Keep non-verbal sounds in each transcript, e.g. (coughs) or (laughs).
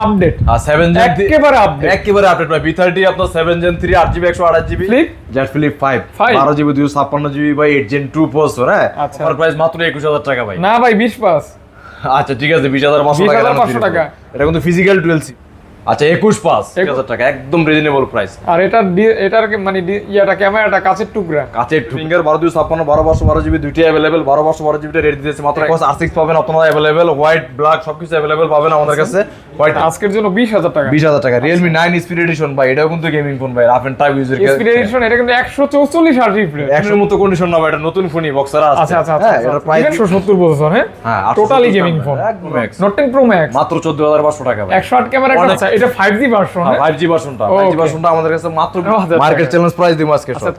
Update আর seven gen একেবারে update একেবারে আপডেট ভাই আপনার? ফ্লিপ প্রসেসর হ্যাঁ? আচ্ছা। প্রাইস মাত্র একুশ হাজার টাকা ভাই। না ভাই পাস। আচ্ছা ঠিক আছে বিশ হাজার পাঁচশো 20,500 টাকা। টাকা। এটা কিন্তু ফিজিক্যাল টুয়েলসি আচ্ছা একুশ পাস এক হাজার টাকা একদম রিজনেবল প্রাইস আর এটার এটার মানে ইয়াটা ক্যামেরাটা কাছের টুকরা। কাছের ফিঙ্গার বারো দুই ছাপ্পান্ন বারো পাঁচশো বারো জিবি দুইটাই অ্যাভেলেবেল বারো পাঁচশো বারো জিবিটা রেট দিয়েছে মাত্র। আর সিক্স পাবেন আপনারা অ্যাভেলেবেল হোয়াইট ব্ল্যাক সবকিছু অ্যাভেলেবেল পাবেন আমাদের কাছে। হোয়াইট আজকের জন্য বিশ হাজার টাকা। বিশ হাজার টাকা। রিয়েলমি নাইন স্পিড এডিশন ভাই এটাও কিন্তু গেমিং ফোন ভাই rough and type user speed edition এটা কিন্তু একশো চৌচল্লিশ আর রিফ্রেশ একশোর মতো কন্ডিশন না ভাই এটা নতুন ফোনই বক্সার আছে। আচ্ছা আচ্ছা হ্যাঁ, এটার প্রাইস একশো সত্তর প্রসেসর হ্যাঁ? টোটালি গেমিং ফোন একদম। নোট টেন প্রো ম্যাক্স মাত্র চোদ্দ হাজার পাঁচশো টাকা একশো আট ক্যামেরা এটা ফাইভ ভার্সন ফাইভ ভার্সনটা ফাইভ ভার্সনটা আমাদের কাছে মাত্র মার্কেট চ্যালেঞ্জ প্রাইস দিব আজকে আচ্ছা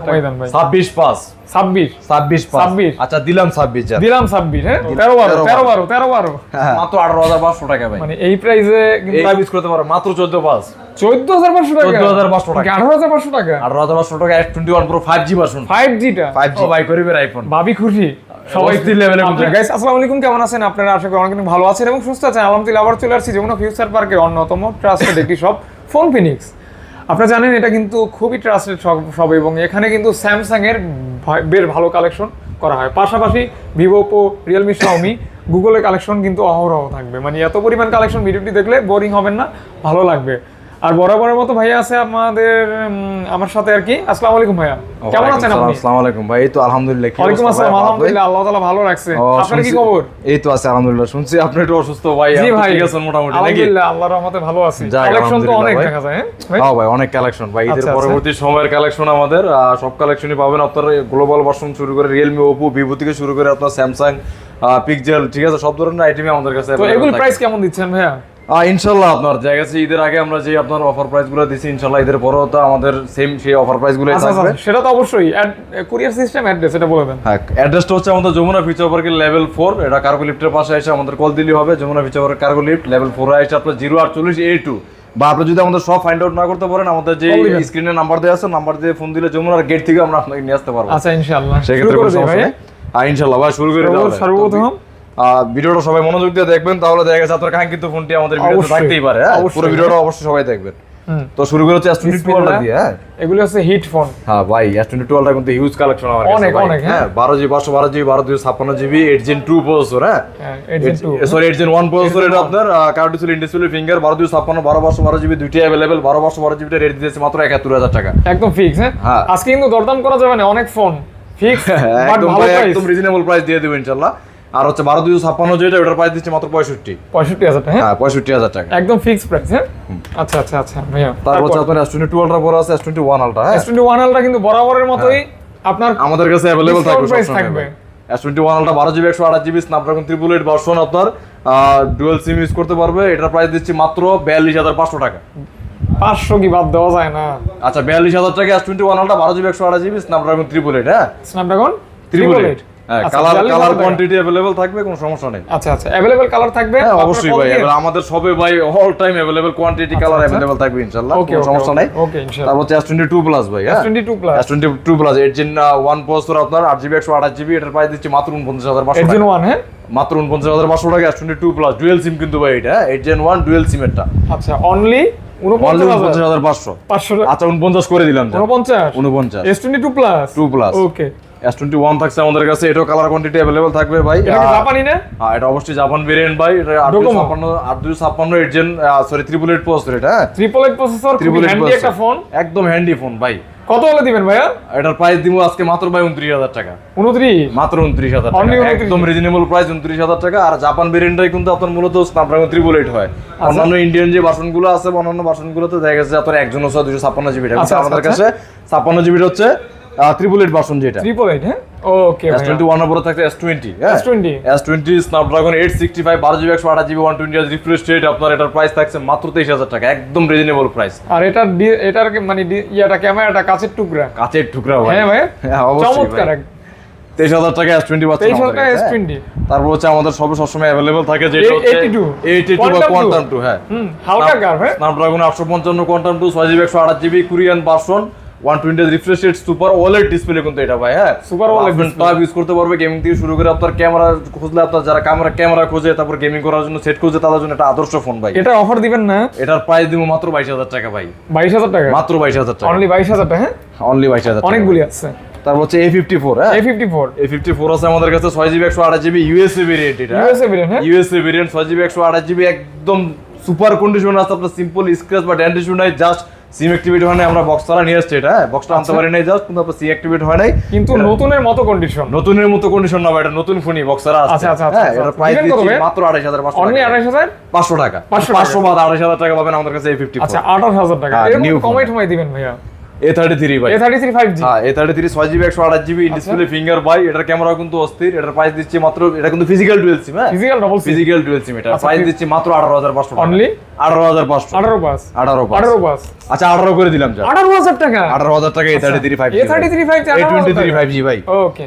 টাকা। দেন ভাই। ছাব্বিশ পাস ছাব্বিশ। ছাব্বিশ পাস 26 আচ্ছা দিলাম ছাব্বিশ যান দিলাম ছাব্বিশ হ্যাঁ? তেরো বারো তেরো বারো। তেরো বারো। মাত্র আঠারো হাজার পাঁচশো টাকা ভাই। মানে এই প্রাইসে টাইপ করতে পারো মাত্র চোদ্দ পাস চোদ্দ হাজার পাঁচশো টাকা? 14,500 টাকা। আঠারো হাজার পাঁচশো টাকা? আঠারো হাজার পাঁচশো টাকা S twenty one pro five G version five জিটা five G buy করিবেন আইফোন ভাবি খুশি। সবাই অস্থির level এর মধ্যে। গাইস আসসালামু আলাইকুম কেমন আছেন? আপনারা আশা করি অনেক ভালো আছেন এবং সুস্থ আছেন। আলহামদুলিল্লাহ আবার চলে আসছি যমুনা ফিউচার পার্কের অন্যতম ট্রাস্টেড একটি শপ ফোন ফিনিক্স আপনারা জানেন এটা কিন্তু খুবই ট্রাস্টেড সব এবং এখানে কিন্তু স্যামসাং এর বের ভালো কালেকশন করা হয়। পাশাপাশি ভিভো ওপো রিয়েলমি শাওমি গুগলের কালেকশন কিন্তু অহরহ থাকবে। মানে এত পরিমাণ কালেকশন ভিডিওটি দেখলে বোরিং হবেন না ভালো লাগবে। আর বরাবরের মতো ভাইয়া আছে আমাদের আমার সাথে আর কি। আসসালামু আলাইকুম ভাইয়া। কেমন আছেন আপনি? আসসালামু আলাইকুম ভাই এই তো আলহামদুলিল্লাহ কি ওয়ালাইকুম আসসালাম আলহামদুলিল্লাহ আল্লাহ তাআলা ভালো রাখছে। আপনার কি খবর? এই তো আছে আলহামদুলিল্লাহ শুনছি আপনি একটু অসুস্থ ভাই জি ভাই। ঠিক আছেন মোটামুটি নাকি? আলহামদুলিল্লাহ আল্লাহর রহমতে ভালো আছি। কালেকশন তো অনেক দেখা যায় হ্যাঁ ভাই? হ্যাঁ ভাই অনেক কালেকশন ভাই ঈদের আচ্ছা, আচ্ছা। পরবর্তী সময়ের কালেকশন আমাদের সব কালেকশনই পাবেন আপনার গ্লোবাল ভার্সন শুরু করে রিয়েলমি ওপো ভিভো থেকে শুরু করে আপনার স্যামসাং পিকজেল ঠিক আছে সব ধরনের আইটেমই আমাদের কাছে তো এগুলো প্রাইস কেমন দিচ্ছেন ভাইয়া? ইনশাল্লাহ আপনার জায়গা আছে ঈদের আগে আমরা যে আপনার অফার প্রাইসগুলো দিচ্ছি ইনশাল্লাহ ঈদের পরেও তো আমাদের সেম সেই অফার প্রাইসগুলো আচ্ছা থাকবে। আচ্ছা সেটা তো অবশ্যই। কুরিয়ার সিস্টেম অ্যাড্রেস এটা বলে দেন। হ্যাঁ অ্যাড্রেসটা হচ্ছে আমাদের যমুনা ফিচার পার্কের লেভেল ফোর এটা কার্গো লিফটের পাশে এসে আমাদের কল দিলেই হবে যমুনা ফিচার পার্কের কার্গো লিফট লেভেল ফোর এসে আপনার জিরো আটচল্লিশ এ টু বা আপনি যদি আমাদের সব ফাইন্ড আউট না করতে পারেন আমাদের যে স্ক্রিনে নাম্বার দেওয়া আছে নাম্বার দিয়ে ফোন দিলে যমুনার গেট থেকে আমরা আপনাকে নিয়ে আসতে পারব। আচ্ছা ইনশাআল্লাহ। শুরু সেক্ষেত্রে ইনশাল্লাহ ভাই শুরু করে সর্বপ্রথম ভিডিওটা সবাই মনোযোগ দিয়ে দেখবেন তাহলে দেখা গেছে আপনার কাঙ্ক্ষিত ফোনটি আমাদের ভিডিওতে থাকতেই পারে হ্যাঁ? পুরো ভিডিওটা অবশ্যই সবাই দেখবেন। তো শুরু করে হচ্ছে S22 বিসমিল্লাহ। দিয়ে হ্যাঁ? এগুলো হচ্ছে হিট ফোন হ্যাঁ ভাই এস টোয়েন্টি টুয়েলভটা কিন্তু হিউজ কালেকশন আমার কাছে অনেক, অনেক, হ্যাঁ। হ্যাঁ বারো জিবি পাঁচশো বারো জিবি বারো দুশো ছাপ্পান্ন GB eight gen two processor হ্যাঁ? Agent two sorry eight gen one processor এটা আপনার কার্ড ছিল ইন্ডিসপ্লে ফিঙ্গার বারো দুশো ছাপ্পান্ন বারো পাঁচশো বারো জিবি দুইটাই অ্যাভেলেবেল বারো পাঁচশো বারো জিবিটা রেট দিয়েছে মাত্র একাত্তর হাজার টাকা। একদম ফিক্স হ্যাঁ? হ্যাঁ। আজকে কিন্তু দরদাম করা যাবে না অনেক ফোন ফিক্স (laughs) একদম একদম রিজনেবল প্রাইস দিয়ে দেবো ইনশাল্লাহ। আর হচ্ছে বারো দুশো ছাপ্পান্ন যেটা ওটার প্রাইস দিচ্ছে মাত্র পঁয়ষট্টি। পঁয়ষট্টি হাজার টাকা হ্যাঁ? হ্যাঁ পঁয়ষট্টি হাজার টাকা। একদম ফিক্স প্রাইস হ্যাঁ? আচ্ছা আচ্ছা আচ্ছা ভাইয়া। তারপর হচ্ছে আপনার এস টোয়েন্টি টু আলট্রা পরে আছে এস টোয়েন্টি ওয়ান আলট্রা হ্যাঁ? এস টোয়েন্টি ওয়ান আলটা কিন্তু বরাবরের মতোই আপনার আমাদের কাছে অ্যাভেলেবল থাকবে। এস টোয়েন্টি ওয়ান আলট্রা বারো জিবি একশো আঠাশ GB Snapdragon triple eight version আপনার ডুয়েল সিম ইউজ করতে পারবে। এটার প্রাইস দিচ্ছি মাত্র বিয়াল্লিশ হাজার পাঁচশো টাকা। পাঁচশো কি বাদ দেওয়া যায় না? আচ্ছা বিয়াল্লিশ হাজার টাকা এস টোয়েন্টি ওয়ান আলট্রা বারো জিবি একশো আঠাশ জিবি স্ন্যাপড্রাগন ত্রিপুল এইট হ্যাঁ? স্ন্যাপড্রাগন ত্রিপুল এইট হ্যাঁ কালার কালার কোয়ান্টিটি অ্যাভেলেবল থাকবে? কোনো সমস্যা নেই। আচ্ছা আচ্ছা অ্যাভেলেবল কালার থাকবে? হ্যাঁ অবশ্যই ভাই আমাদের সবে ভাই all time available quantity colour আচ্ছা। থাকবে ইনশাআল্লাহ কোনো সমস্যা নাই। ওকে ইনশাআল্লাহ তারপর হচ্ছে এস টোয়েন্টি টু প্লাস ভাই হ্যাঁ? Twenty two plus S twenty two plus eight gen one processor আপনার আট জিবি একশো আঠাশ জিবি এটার প্রাইস দিচ্ছি মাত্র উনপঞ্চাশ হাজার পাঁচশো এইট টাকা। ওয়ান হ্যাঁ? মাত্র টাকা S twenty two plus dual SIM কিন্তু ভাই এটা জেন ডুয়েল সিমেরটা আচ্ছা অনলি আচ্ছা উনপঞ্চাশ করে দিলাম। উনপঞ্চাশ? উনপঞ্চাশ। S twenty two plus two plus okay S twenty one থাকছে আমাদের কাছে এটাও কালার কোয়ান্টিটি অ্যাভেলেবল থাকবে ভাই। এটা জাপানি না? হ্যাঁ, এটা অবশ্যই জাপান ভেরিয়েন্ট ভাই এটা আট দুশো Docomo? ছাপ্পান্ন আট দুশো ছাপ্পান্ন এইট জেন সরি প্রসেসর এটা হ্যাঁ? প্রসেসর এইট হ্যান্ডি একটা ফোন একদম হ্যান্ডি ফোন ভাই। কত হলে দিবেন ভাইয়া? এটার প্রাইস দিব আজকে মাত্র ভাই উনত্রিশ হাজার টাকা। উনত্রিশ? মাত্র উনত্রিশ হাজার টাকা। একদম রিজনেবল প্রাইস উনত্রিশ হাজার টাকা। আর জাপান ভেরিয়েন্টটাই কিন্তু আপনার মূলত স্ন্যাপড্রাগন ত্রিপুল এইট হয়। আচ্ছা। অন্যান্য ইন্ডিয়ান যে বাসনগুলো আছে অন্যান্য বাসন গুলোতে দেখা গেছে আপনার একজন দুশো ছাপ্পান্ন জিবি আচ্ছা, আমাদের আচ্ছা, কাছে ছাপ্পান্ন জিবি হচ্ছে ত্রিপুল এইট বাসন যেটা। ট্রিপল এইট হ্যাঁ? ওকে এস টোয়েন্টি ওয়ান উপরে থাকছে S twenty S twenty S twenty Snapdragon eight sixty five বারো জিবি একশো আঠাশ GB one twenty refresh rate আপনার এটার প্রাইস থাকছে মাত্র তেইশ হাজার টাকা একদম রিজনেবল প্রাইস আর এটার এটার মানে ইয়াটা ক্যামেরাটা কাছের টুকরা। কাচের টুকরা ভাই। হ্যাঁ ভাই হ্যাঁ, অবশ্যই চমৎকার ভাই। তেইশ হাজার টাকা এস টোয়েন্টি পাচ্ছেন হ্যাঁ। টোয়েন্টি তারপর হচ্ছে আমাদের সবে সবসময় অ্যাভেলেবল থাকে যেটা এই- হচ্ছে 82 এইটি টু বা। কোয়ান্টাম টু হ্যাঁ। হ্যাঁ? স্ন্যাপড্রাগন আটশো পঞ্চান্ন কোয়ান্টাম টু ছয় জিবি একশো আঠাশ GB Korean version one twenty refresh rate super OLED display কিন্তু এটা ভাই হ্যাঁ? OLED display। টপ ইউজ করতে পারবে গেমিং থেকে শুরু করে আপনার ক্যামেরা খুঁজলে আপনার যারা ক্যামেরা ক্যামেরা খোঁজে তারপর গেমিং করার জন্য সেট খোঁজে তাদের জন্য একটা আদর্শ ফোন ভাই। এটা অফার দিবেন না? এটার প্রাইস দিব মাত্র বাইশ হাজার টাকা ভাই। বাইশ হাজার টাকা? মাত্র বাইশ হাজার টাকা। অনলি বাইশ হাজার টাকা হ্যাঁ? অনলি বাইশ হাজার অনেকগুলি আছে। তারপর হচ্ছে এ ফিফটি ফোর হ্যাঁ? A fifty four A fifty four আছে আমাদের কাছে ছয় জিবি একশো আঠাশ জিবি ইউএসএ ভেরিয়েন্ট এটা। ইউএসএ ভেরিয়েন্ট হ্যাঁ? ইউএসএ ভেরিয়েন্ট ছয় জিবি একশো আঠাশ জিবি একদম সুপার কন্ডিশন আছে আপনার সিম্পল স্ক্র্যাচ বা ড্যান্ড ইস্যু নাই জাস্ট সিম অ্যাক্টিভেট হয় নাই আমরা বক্স তারা নিয়ে আসছি এটা হ্যাঁ? বক্সটা আনতে পারি নাই জাস্ট কিন্তু আপনার সি অ্যাক্টিভেট হয় নাই। কিন্তু নতুনের মতো কন্ডিশন নতুনের মতো কন্ডিশন না এটা নতুন ফোনই বক্স তারা আচ্ছা, আছে। আচ্ছা, আচ্ছা, হ্যাঁ আচ্ছা। এটা প্রাইস কত দিচ্ছি মাত্র আড়াইশ হাজার পাঁচশো অনলি টাকা। আড়াইশ হাজার? পাঁচশো টাকা। 500 টাকা। পাঁচশো বাদ আড়াইশ হাজার টাকা পাবেন আমাদের কাছে এই ফিফটি আচ্ছা আঠাশ হাজার টাকা। এর এরকম কমাই phone। দিবেন ভাইয়া। এ থার্টি থ্রি ভাই A thirty three five G হ্যাঁ এ থার্টি থ্রি ছয় জিবি একশো আঠাশ জিবি আচ্ছা। ডিসপ্লে ফিঙ্গার বাই এটার ক্যামেরা কিন্তু অস্থির এটার প্রাইস দিচ্ছি মাত্র এটা কিন্তু ফিজিক্যাল ডুয়েল সিম হ্যাঁ? Physical double SIM physical dual SIM আচ্ছা, প্রাইস মাত্র পাস পাস আচ্ছা করে দিলাম যা। টাকা? টাকা ভাই ওকে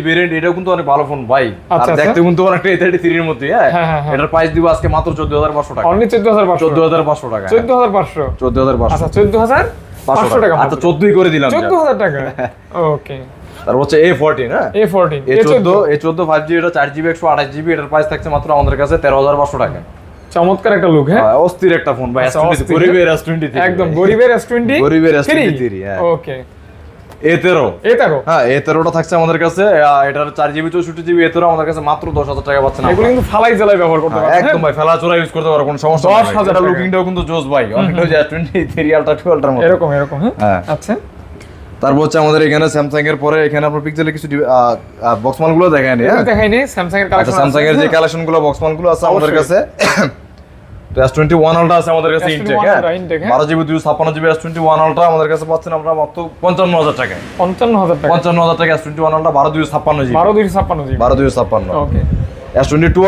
ভেরিয়েন্ট এটাও কিন্তু অনেক ভালো ফোন ভাই আর আচ্ছা, দেখতে কিন্তু অনেকটা এ থার্টি থ্রির মধ্যে হ্যাঁ? হ্যাঁ, হ্যাঁ, হ্যাঁ। এটার প্রাইস দিব আজকে মাত্র চোদ্দ হাজার পাঁচশো টাকা। অনলি চোদ্দ হাজার পাঁচশো। চোদ্দ হাজার পাঁচশো টাকা। চোদ্দ হাজার পাঁচশো। চোদ্দ হাজার পাঁচশো। আচ্ছা চোদ্দ হাজার পাঁচশো টাকা আচ্ছা চোদ্দই করে দিলাম চোদ্দ হাজার টাকা। (laughs) ওকে তারপর হচ্ছে এ ফোরটিন হ্যাঁ? এ ফোরটিন এ চোদ্দ এ চোদ্দ। ফাইভ জি এটা চার জিবি একশো আঠাশ জিবি এটার প্রাইস থাকছে মাত্র আমাদের কাছে তেরো হাজার পাঁচশো টাকা। চমৎকার একটা লুক হ্যাঁ? হ্যাঁ, অস্থির একটা ফোন ভাই আচ্ছা, S20 অস্থির, গরিবের এস টোয়েন্টি একদম গরিবের এস টোয়েন্টি গরিবের S23। ওকে এ তেরো। এ তেরো? হ্যাঁ এ তেরোটা থাকছে আমাদের কাছে। এটার চার জিবি চৌষট্টি জিবি এ তেরো আমাদের কাছে মাত্র দশ হাজার টাকা পাচ্ছেন এগুলো কিন্তু ফালাই জেলায় ব্যবহার করতে হ্যাঁ, পারবেন। একদম ভাই ফেলা চোরা ইউজ করতে পারো কোনো সমস্যা দশ হাজার লুকিংটাও কিন্তু জোস ভাই। অনেকটা যে টোয়েন্টি থ্রি আলট্রা টু মতো। এরকম এরকম হ্যাঁ? হ্যাঁ। আচ্ছা। তারপর হচ্ছে আমাদের এখানে স্যামসাং এর পরে এখানে আপনার পিক্সেলের কিছু বক্স মালগুলো দেখায় নি হ্যাঁ? স্যামসাং এর আচ্ছা স্যামসাং এর যে কালেকশনগুলো বক্স মালগুলো আছে আমাদের কাছে। তো এস টোয়েন্টি ওয়ান আলট্রা আছে আমাদের কাছে ইনটেক হ্যাঁ? Intake, হ্যাঁ। জিবি জিবি আলট্রা আমাদের কাছে পাচ্ছেন মাত্র টাকায়। টাকা ultra GB GB okay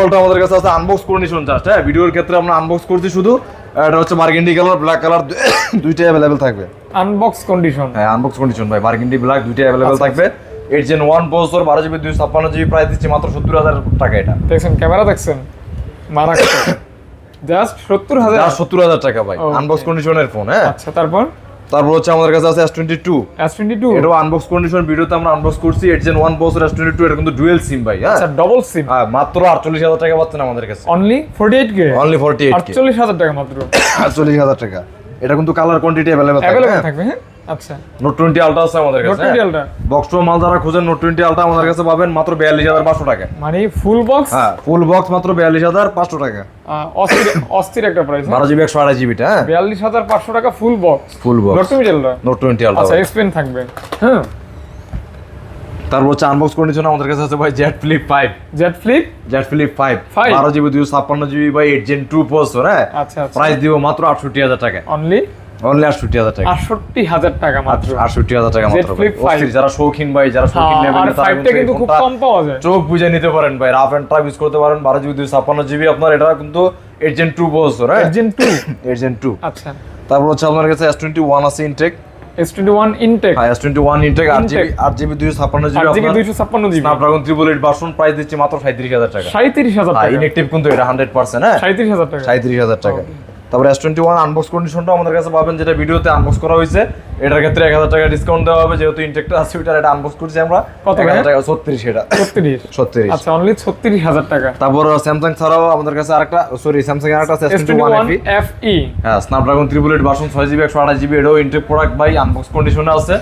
ultra আমাদের কাছে আছে আনবক্স কন্ডিশন জাস্ট হ্যাঁ? ভিডিওর ক্ষেত্রে আমরা আনবক্স করছি শুধু। এটা হচ্ছে বার্গেন্ডি কালার ব্ল্যাক কালার দুইটাই থাকবে। আনবক্স কন্ডিশন হ্যাঁ আনবক্স কন্ডিশন ভাই ব্ল্যাক দুইটাই আচ্ছা, থাকবে। এইট জেন ওয়ান প্রসেসর বারো জিবি দুইশো ছাপ্পান্ন জিবি প্রাইস দিচ্ছি মাত্র সত্তর হাজার টাকা এটা। দেখছেন ক্যামেরা দেখছেন? জাস্ট হাজার। সত্তর হাজার টাকা ভাই। আনবক্স কন্ডিশনের ফোন হ্যাঁ? আচ্ছা তারপর? তারপর হচ্ছে আমাদের কাছে আছে S twenty two S twenty two unbox condition ভিডিওতে আমরা আনবক্স করছি। Eight Gen one processor S twenty two এটা কিন্তু ডুয়েল সিম ভাই হ্যাঁ? আচ্ছা ডবল সিম হ্যাঁ, মাত্র আটচল্লিশ হাজার টাকা পাচ্ছেন আমাদের কাছে। Only forty eight K only forty eight আটচল্লিশ হাজার টাকা মাত্র। আটচল্লিশ হাজার টাকা। এটা কিন্তু কালার কোয়ান্টিটি অ্যাভেলেবল থাকবে থাকবে হ্যাঁ? আচ্ছা। নোট টোয়েন্টি আলট্রা আছে আমাদের কাছে বক্স টু মাল যারা খুঁজেন নোট টোয়েন্টি আলট্রা আমাদের কাছে পাবেন মাত্র বিয়াল্লিশ হাজার পাঁচশো টাকা। মানে ফুল বক্স হ্যাঁ ফুল বক্স মাত্র বিয়াল্লিশ হাজার পাঁচশো টাকা। অস্থির অস্থির একটা প্রাইস বারো জিবি একশো আড়াই জিবিটা হ্যাঁ। বিয়াল্লিশ হাজার পাঁচশো টাকা full box full box note twenty আচ্ছা এক্সপেন থাকবে। হ্যাঁ তারপর হচ্ছে আনবক্স কন্ডিশন আমাদের কাছে আছে ভাই Z flip five Z flip Z flip five? বারো জিবি দুশো ছাপ্পান্ন GB by eight Gen two processor হ্যাঁ। আচ্ছা আচ্ছা। প্রাইস দিব মাত্র আটষট্টি হাজার টাকা অনলি অনলি আটষট্টি হাজার টাকা। আটষট্টি হাজার টাকা মাত্র। আটষট্টি হাজার টাকা মাত্র অস্থির, যারা শৌখিন ভাই যারা শৌখিন হ্যাঁ, আর লেভেলের ফাইভটা কিন্তু খুব কম পাওয়া যায়। চোখ বুঝে নিতে পারেন ভাই রাফ এন্ড টাফ ইউজ করতে পারেন। বারো জিবি দুশো ছাপ্পান্ন জিবি আপনার এটা কিন্তু এইট জেন টু প্রসেসর হ্যাঁ? Agent two eight gen two আচ্ছা। তারপর হচ্ছে আপনার কাছে এস টোয়েন্টি ওয়ান আছে intact S twenty one intact হ্যাঁ S twenty one intact Snapdragon version price দিচ্ছি মাত্র সাঁত্রিশ হাজার টাকা। সাঁত্রিশ হাজার হ্যাঁ টাকা। ইনএক্টিভ কিন্তু এটা হান্ড্রেড পার্সেন্ট হ্যাঁ? সাঁত্রিশ হাজার টাকা। সাঁত্রিশ হাজার টাকা। তারপর এস টোয়েন্টি ওয়ান আনবক্স কন্ডিশনটা আমাদের কাছে পাবেন যেটা ভিডিওতে আনবক্স করা হয়েছে। এটার ক্ষেত্রে এক হাজার টাকা ডিসকাউন্ট দেওয়া হবে যেহেতু ইনটেকটা আছে ওইটার এটা আনবক্স করছি আমরা। কত হাজার ভাই? টাকা ছত্রিশ এটা। ছত্রিশ? ছত্রিশ। আচ্ছা অনলি ছত্রিশ হাজার টাকা। তারপর স্যামসাং ছাড়াও আমাদের কাছে আরেকটা সরি স্যামসাং আরেকটা S twenty one F E হ্যাঁ স্ন্যাপড্রাগন ভার্সন ছয় জিবি একশো আঠাশ জিবি এটাও ইনটেক প্রোডাক্ট বাই আনবক্স কন্ডিশনে আছে।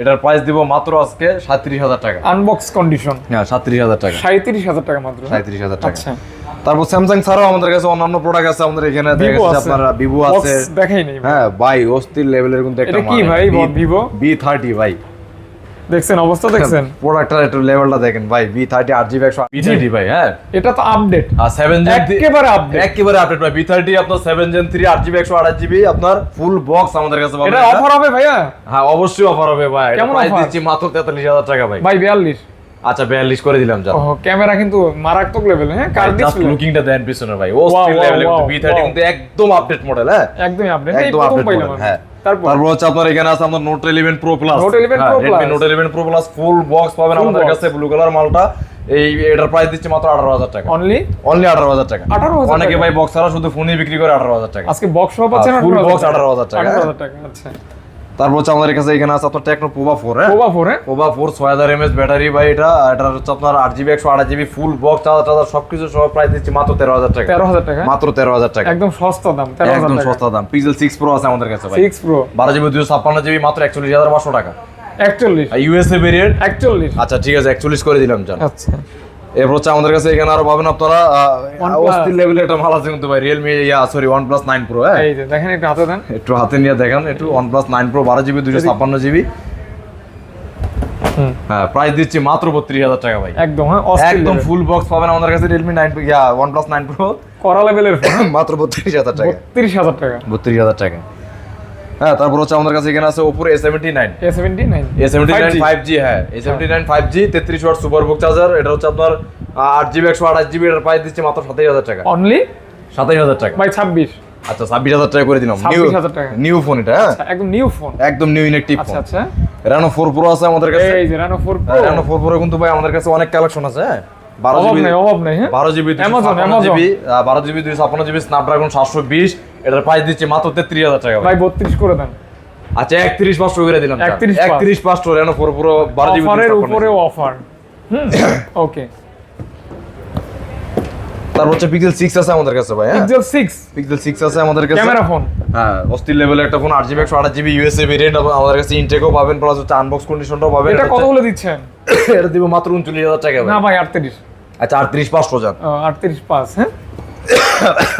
এটার প্রাইস দিব মাত্র আজকে সাঁত্রিশ হাজার টাকা। আনবক্স কন্ডিশন হ্যাঁ সাঁত্রিশ হাজার টাকা। সাঁত্রিশ হাজার টাকা মাত্র? সাঁত্রিশ হাজার টাকা। আচ্ছা। তারপর স্যামসাং ছাড়াও আমাদের কাছে অন্যান্য প্রোডাক্ট আছে আমাদের এখানে দেখা ভিভো যাচ্ছে আছে। আপনার ভিভো আছে। দেখাই নেই হ্যাঁ ভাই অস্থির লেভেলের কিন্তু একটা এটা কি ভাই, Vivo? বি থার্টি ভাই। দেখছেন অবস্থা দেখছেন? প্রোডাক্টটার একটু লেভেলটা দেখেন ভাই বি থার্টি আট জিবি একশো বি থার্টি ভাই হ্যাঁ। এটা তো আপডেট আর সেভেন জেন একেবারে আপডেট একেবারে আপডেট ভাই বি থার্টি আপনার সেভেন জেন থ্রি আট জিবি একশো আঠাশ জিবি আপনার ফুল বক্স আমাদের কাছে এটা এটা। অফার হবে ভাইয়া? হ্যাঁ অবশ্যই অফার হবে ভাই। কেমন? দিচ্ছি মাত্র তেতাল্লিশ হাজার টাকা ভাই। ভাই বিয়াল্লিশ। আচ্ছা বিয়াল্লিশ করে দিলাম যা ক্যামেরা কিন্তু মারাত্মক লেভেল হ্যাঁ? কার ডিসপ্লে লুকিংটা দেন পিছনে ভাই। ও wow, লেভেলে wow, বি থার্টি কিন্তু একদম আপডেট মডেল হ্যাঁ? একদমই আপডেট একদম আপডেট মডেল হ্যাঁ। তারপর? তারপর হচ্ছে আপনার এখানে আছে আপনার note 11 pro plus Note 11 Pro Plus। Note 11 pro plus full box পাবেন আমাদের কাছে ব্লু কালার মালটা। এই এটার প্রাইস দিচ্ছে মাত্র 18000 টাকা। অনলি অনলি 18000 টাকা। 18,000 অনেকে ভাই বক্স ছাড়া শুধু ফোনই বিক্রি করে 18000 টাকা। আজকে বক্স সহ পাচ্ছেন হ্যাঁ, full box 18,000 টাকা। 18,000 টাকা আচ্ছা। তারপর হচ্ছে আমাদের কাছে এখানে আছে আপনার টেকনো পোভা ফোর হ্যাঁ? ওবা ফোর হ্যাঁ? পোভা ফোর ছয় হাজার এমএস ব্যাটারি ভাই এটা এটা হচ্ছে আপনার আট জিবি একশো আট জিবি ফুল বক্স চার্জার টার্জার সবকিছু সহ প্রাইস দিচ্ছি মাত্র তেরো হাজার টাকা। তেরো হাজার টাকা মাত্র তেরো হাজার টাকা। একদম সস্তা দাম একদম সস্তা দাম। পিক্সেল সিক্স প্রো আছে আমাদের কাছে ভাই। সিক্স প্রো বারো জিবি দুশো ছাপ্পান্ন জিবি মাত্র একচল্লিশ হাজার পাঁচশো টাকা। একচল্লিশ। ইউএসএ ভেরিয়েন্ট একচল্লিশ। আচ্ছা ঠিক আছে একচল্লিশ করে দিলাম জান। আচ্ছা। এরপর হচ্ছে আমাদের কাছে এখানে আরও পাবেন আপনারা অস্থির লেভেলের একটা মাল আছে কিন্তু ভাই রিয়েলমি ইয়া sorry one plus nine pro হ্যাঁ দেখেন একটু হাতে দেন। একটু হাতে নিয়ে দেখেন একটু ওয়ান প্লাস নাইন প্রো বারো জিবি দুশো ছাপ্পান্ন জিবি হ্যাঁ প্রাইস দিচ্ছি মাত্র বত্রিশ হাজার টাকা ভাই। একদম হ্যাঁ একদম ফুল বক্স পাবেন আমাদের কাছে রিয়েলমি নাইন ইয়া ওয়ান প্লাস নাইন প্রো কড়া লেভেলের মাত্র বত্রিশ হাজার টাকা। বত্রিশ হাজার টাকা। বত্রিশ হাজার টাকা। হ্যাঁ তারপর হচ্ছে আমাদের কাছে এখানে আছে A seventy nine five G হ্যাঁ A seventy nine five G তেত্রিশ ওয়াট সুপার বুক চার্জার এটা হচ্ছে আপনার আট জিবি একশো আঠাশ জিবি এটার প্রাইস দিচ্ছে মাত্র সাতাইশ হাজার টাকা। অনলি সাতাইশ হাজার টাকা। বাই ছাব্বিশ। আচ্ছা ছাব্বিশ হাজার টাকা করে দিলাম। নিউ নিউ ফোন এটা হ্যাঁ? আচ্ছা, একদম নিউ ফোন একদম নিউ ইনেকটিভ ফোন আচ্ছা। রেনো ফোর প্রো আছে আমাদের কাছে। এই যে Reno four Reno four pro কিন্তু ভাই আমাদের কাছে অনেক কালেকশন আছে হ্যাঁ? বারো অভাব জিবি নেই অভাব নেই হ্যাঁ? বারো জিবি ছাপ্পান্ন জিবি বারো জিবি দুইশো ছাপ্পান্ন জিবি স্ন্যাপড্রাগন সাতশো বিশ এটার প্রাইস দিচ্ছে মাত্র তেত্রিশ হাজার টাকা ভাই। বত্রিশ করে দেন। আচ্ছা একত্রিশ পাঁচশো করে দিলাম। একত্রিশ পাঁচশো রেনো পুরো পুরো বারো জিবি অফারের উপরেও অফার। ওকে (coughs) তারপর হচ্ছে পিক্সেল সিক্স আছে আমাদের কাছে ভাই পিক্সেল সিক্স পিক্সেল সিক্স আছে আমাদের কাছে। Camera phone? হ্যাঁ অস্থির লেভেলের একটা ফোন আট জিবি একশো আট জিবি ইউএসএ ভেরিয়েন্ট আমাদের কাছে ইনটেকও পাবেন প্লাস হচ্ছে আনবক্স কন্ডিশনটাও পাবেন। এটা কত বলে দিচ্ছেন? (coughs) এটা দিব মাত্র উনচল্লিশ হাজার টাকা ভাই। না ভাই আটত্রিশ। আচ্ছা আটত্রিশ পাঁচশো যান। আটত্রিশ পাঁচ হ্যাঁ?